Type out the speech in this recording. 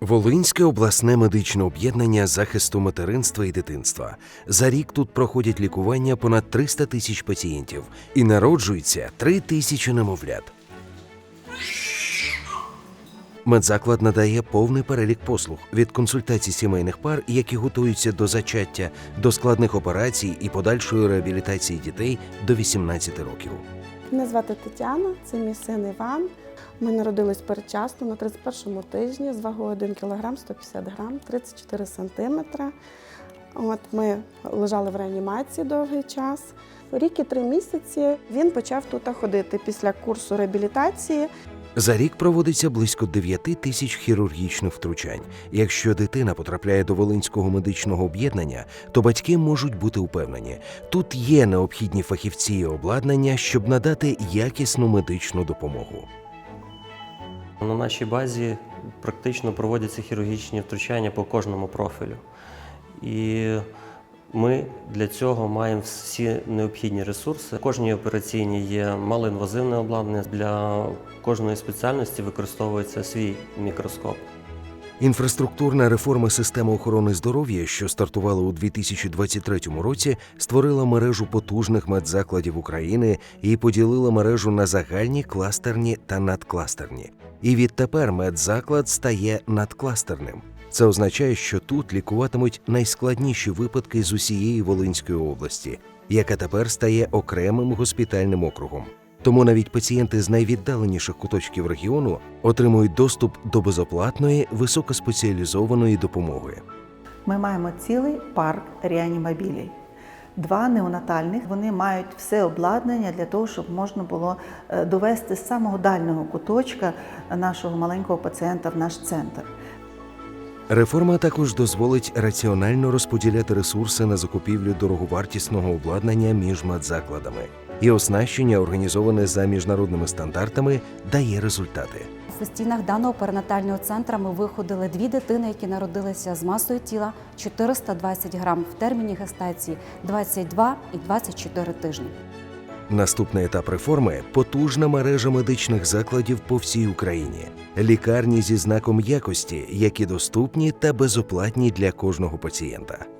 Волинське обласне медичне об'єднання захисту материнства і дитинства. За рік тут проходять лікування понад 300 тисяч пацієнтів і народжується 3 тисячі немовлят. Медзаклад надає повний перелік послуг від консультацій сімейних пар, які готуються до зачаття, до складних операцій і подальшої реабілітації дітей до 18 років. Мене звати Тетяна, це мій син Іван. Ми народились передчасно на 31-му тижні з вагою 1 кг 150 грам, 34 см. От ми лежали в реанімації довгий час. Рік і три місяці він почав тут ходити після курсу реабілітації. За рік проводиться близько 9 тисяч хірургічних втручань. Якщо дитина потрапляє до Волинського медичного об'єднання, то батьки можуть бути упевнені, тут є необхідні фахівці і обладнання, щоб надати якісну медичну допомогу. На нашій базі практично проводяться хірургічні втручання по кожному профілю. І ми для цього маємо всі необхідні ресурси. В кожній операційній є малоінвазивне обладнання. Для кожної спеціальності використовується свій мікроскоп. Інфраструктурна реформа системи охорони здоров'я, що стартувала у 2023 році, створила мережу потужних медзакладів України і поділила мережу на загальні, кластерні та надкластерні. І відтепер медзаклад стає надкластерним. Це означає, що тут лікуватимуть найскладніші випадки з усієї Волинської області, яка тепер стає окремим госпітальним округом. Тому навіть пацієнти з найвіддаленіших куточків регіону отримують доступ до безоплатної високоспеціалізованої допомоги. Ми маємо цілий парк реанімобілей. Два неонатальних вони мають все обладнання для того, щоб можна було е, довести з самого дальнього куточка нашого маленького пацієнта в наш центр. Реформа також дозволить раціонально розподіляти ресурси на закупівлю дороговартісного обладнання між медзакладами. І оснащення, організоване за міжнародними стандартами, дає результати. В стінах даного перинатального центру ми виходили дві дитини, які народилися з масою тіла 420 грам в терміні гестації 22 і 24 тижні. Наступний етап реформи потужна мережа медичних закладів по всій Україні, лікарні зі знаком якості, які доступні та безоплатні для кожного пацієнта.